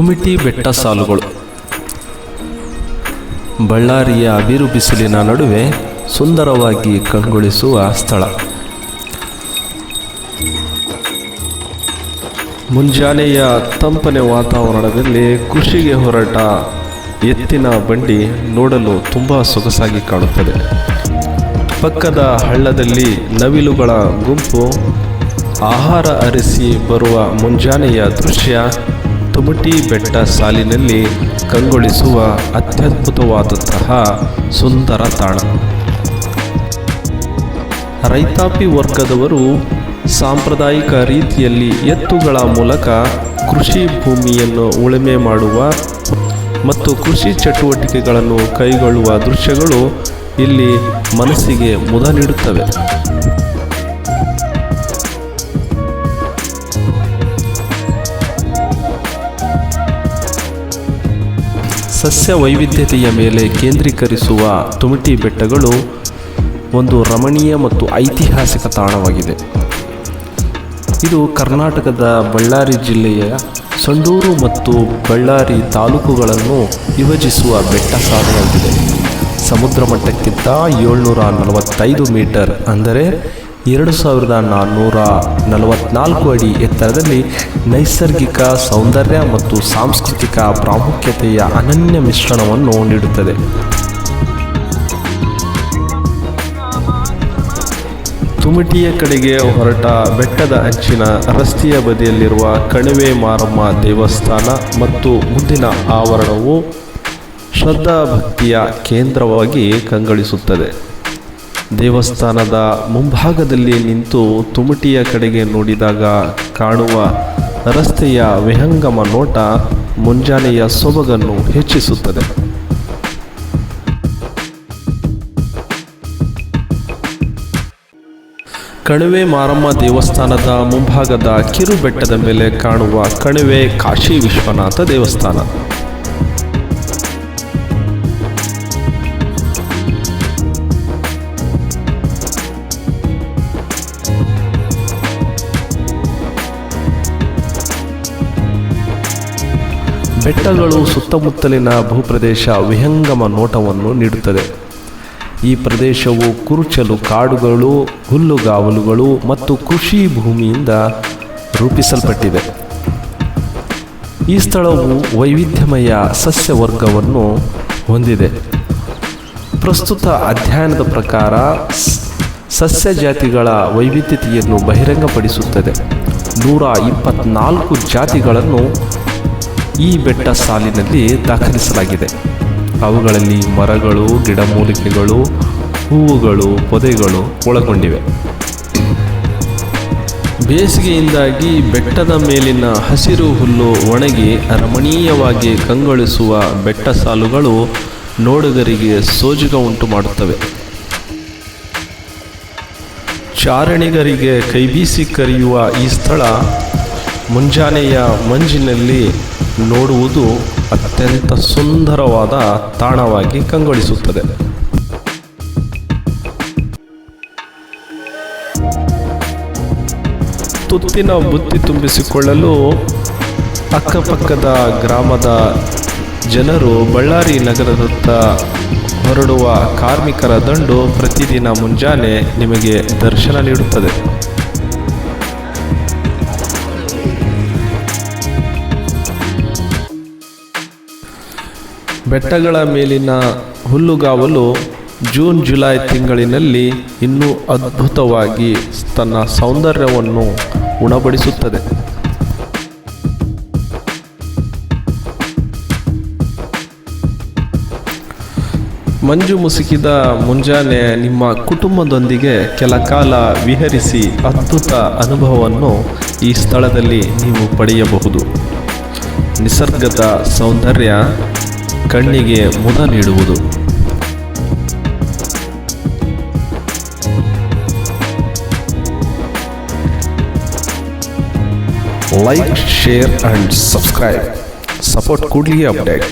ತುಮಿಟಿ ಬೆಟ್ಟ ಸಾಲುಗಳು. ಬಳ್ಳಾರಿಯ ಅಬಿರು ಬಿಸಿಲಿನ ನಡುವೆ ಸುಂದರವಾಗಿ ಕಂಗೊಳಿಸುವ ಸ್ಥಳ. ಮುಂಜಾನೆಯ ತಂಪನೆ ವಾತಾವರಣದಲ್ಲಿ ಕೃಷಿಗೆ ಹೊರಟ ಎತ್ತಿನ ಬಂಡಿ ನೋಡಲು ತುಂಬ ಸೊಗಸಾಗಿ ಕಾಣುತ್ತದೆ. ಪಕ್ಕದ ಹಳ್ಳದಲ್ಲಿ ನವಿಲುಗಳ ಗುಂಪು ಆಹಾರ ಅರಿಸಿ ಬರುವ ಮುಂಜಾನೆಯ ದೃಶ್ಯ ತುಮಟಿ ಬೆಟ್ಟ ಸಾಲಿನಲ್ಲಿ ಕಂಗೊಳಿಸುವ ಅತ್ಯದ್ಭುತವಾದಂತಹ ಸುಂದರ ತಾಣ. ರೈತಾಪಿ ವರ್ಗದವರು ಸಾಂಪ್ರದಾಯಿಕ ರೀತಿಯಲ್ಲಿ ಎತ್ತುಗಳ ಮೂಲಕ ಕೃಷಿ ಭೂಮಿಯನ್ನು ಉಳುಮೆ ಮಾಡುವ ಮತ್ತು ಕೃಷಿ ಚಟುವಟಿಕೆಗಳನ್ನು ಕೈಗೊಳ್ಳುವ ದೃಶ್ಯಗಳು ಇಲ್ಲಿ ಮನಸ್ಸಿಗೆ ಮುದ ನೀಡುತ್ತವೆ. ಸಸ್ಯ ವೈವಿಧ್ಯತೆಯ ಮೇಲೆ ಕೇಂದ್ರೀಕರಿಸುವ ತುಮಟಿ ಬೆಟ್ಟಗಳು ಒಂದು ರಮಣೀಯ ಮತ್ತು ಐತಿಹಾಸಿಕ ತಾಣವಾಗಿದೆ. ಇದು ಕರ್ನಾಟಕದ ಬಳ್ಳಾರಿ ಜಿಲ್ಲೆಯ ಸಂಡೂರು ಮತ್ತು ಬಳ್ಳಾರಿ ತಾಲೂಕುಗಳನ್ನು ವಿಭಜಿಸುವ ಬೆಟ್ಟ ಸಾಧನವಾಗಿದೆ ಸಮುದ್ರ ಮಟ್ಟಕ್ಕಿಂತ ಏಳ್ನೂರ ನಲವತ್ತೈದು ಮೀಟರ್ ಅಂದರೆ ಎರಡು ಸಾವಿರದ ನಾನ್ನೂರ ನಲವತ್ನಾಲ್ಕು ಅಡಿ ಎತ್ತರದಲ್ಲಿ ನೈಸರ್ಗಿಕ ಸೌಂದರ್ಯ ಮತ್ತು ಸಾಂಸ್ಕೃತಿಕ ಪ್ರಾಮುಖ್ಯತೆಯ ಅನನ್ಯ ಮಿಶ್ರಣವನ್ನು ನೀಡುತ್ತದೆ. ತುಮಟಿಯ ಕಡೆಗೆ ಹೊರಟ ಬೆಟ್ಟದ ಅಂಚಿನ ರಸ್ತೆಯ ಬದಿಯಲ್ಲಿರುವ ಕಣಿವೆ ಮಾರಮ್ಮ ದೇವಸ್ಥಾನ ಮತ್ತು ಮುಂದಿನ ಆವರಣವು ಶ್ರದ್ಧಾಭಕ್ತಿಯ ಕೇಂದ್ರವಾಗಿ ಕಂಗೊಳಿಸುತ್ತದೆ. ದೇವಸ್ಥಾನದ ಮುಂಭಾಗದಲ್ಲಿ ನಿಂತು ತುಮಟಿಯ ಕಡೆಗೆ ನೋಡಿದಾಗ ಕಾಣುವ ರಸ್ತೆಯ ವಿಹಂಗಮ ನೋಟ ಮುಂಜಾನೆಯ ಸೊಬಗನ್ನು ಹೆಚ್ಚಿಸುತ್ತದೆ. ಕಣಿವೆ ಮಾರಮ್ಮ ದೇವಸ್ಥಾನದ ಮುಂಭಾಗದ ಕಿರು ಬೆಟ್ಟದ ಮೇಲೆ ಕಾಣುವ ಕಣಿವೆ ಕಾಶಿ ವಿಶ್ವನಾಥ ದೇವಸ್ಥಾನ. ಬೆಟ್ಟಗಳು ಸುತ್ತಮುತ್ತಲಿನ ಭೂಪ್ರದೇಶ ವಿಹಂಗಮ ನೋಟವನ್ನು ನೀಡುತ್ತದೆ. ಈ ಪ್ರದೇಶವು ಕುರುಚಲು ಕಾಡುಗಳು, ಹುಲ್ಲುಗಾವಲುಗಳು ಮತ್ತು ಕೃಷಿ ಭೂಮಿಯಿಂದ ರೂಪಿಸಲ್ಪಟ್ಟಿದೆ. ಈ ಸ್ಥಳವು ವೈವಿಧ್ಯಮಯ ಸಸ್ಯವರ್ಗವನ್ನು ಹೊಂದಿದೆ. ಪ್ರಸ್ತುತ ಅಧ್ಯಯನದ ಪ್ರಕಾರ ಸಸ್ಯ ಜಾತಿಗಳ ವೈವಿಧ್ಯತೆಯನ್ನು ಬಹಿರಂಗಪಡಿಸುತ್ತದೆ. ನೂರ ಇಪ್ಪತ್ನಾಲ್ಕು ಜಾತಿಗಳನ್ನು ಈ ಬೆಟ್ಟ ಸಾಲಿನಲ್ಲಿ ದಾಖಲಿಸಲಾಗಿದೆ. ಅವುಗಳಲ್ಲಿ ಮರಗಳು, ಗಿಡಮೂಲಿಕೆಗಳು, ಹೂವುಗಳು, ಪೊದೆಗಳು ಒಳಗೊಂಡಿವೆ. ಬೇಸಿಗೆಯಿಂದಾಗಿ ಬೆಟ್ಟದ ಮೇಲಿನ ಹಸಿರು ಹುಲ್ಲು ಒಣಗಿ ರಮಣೀಯವಾಗಿ ಕಂಗೊಳಿಸುವ ಬೆಟ್ಟ ಸಾಲುಗಳು ನೋಡುಗರಿಗೆ ಸೋಜುಗ ಉಂಟು ಮಾಡುತ್ತವೆ. ಚಾರಣಿಗರಿಗೆ ಕೈಬೀಸಿ ಕರೆಯುವ ಈ ಸ್ಥಳ ಮುಂಜಾನೆಯ ಮಂಜಿನಲ್ಲಿ ನೋಡುವುದು ಅತ್ಯಂತ ಸುಂದರವಾದ ತಾಣವಾಗಿ ಕಂಗೊಳಿಸುತ್ತದೆ. ತುತ್ತಿನ ಬುತ್ತಿ ತುಂಬಿಸಿಕೊಳ್ಳಲು ಅಕ್ಕಪಕ್ಕದ ಗ್ರಾಮದ ಜನರು ಬಳ್ಳಾರಿ ನಗರದತ್ತ ಹೊರಡುವ ಕಾರ್ಮಿಕರ ದಂಡು ಪ್ರತಿದಿನ ಮುಂಜಾನೆ ನಿಮಗೆ ದರ್ಶನ ನೀಡುತ್ತದೆ. ಬೆಟ್ಟಗಳ ಮೇಲಿನ ಹುಲ್ಲುಗಾವಲು ಜೂನ್, ಜುಲೈ ತಿಂಗಳಿನಲ್ಲಿ ಇನ್ನೂ ಅದ್ಭುತವಾಗಿ ತನ್ನ ಸೌಂದರ್ಯವನ್ನು ಉಣಬಡಿಸುತ್ತದೆ. ಮಂಜು ಮುಸುಕಿದ ಮುಂಜಾನೆ ನಿಮ್ಮ ಕುಟುಂಬದೊಂದಿಗೆ ಕೆಲ ಕಾಲ ವಿಹರಿಸಿ ಅದ್ಭುತ ಅನುಭವವನ್ನು ಈ ಸ್ಥಳದಲ್ಲಿ ನೀವು ಪಡೆಯಬಹುದು. ನಿಸರ್ಗದ ಸೌಂದರ್ಯ ಕಣ್ಣಿಗೆ ಮುದ ನೀಡುವುದು. Like share and subscribe support Kudli update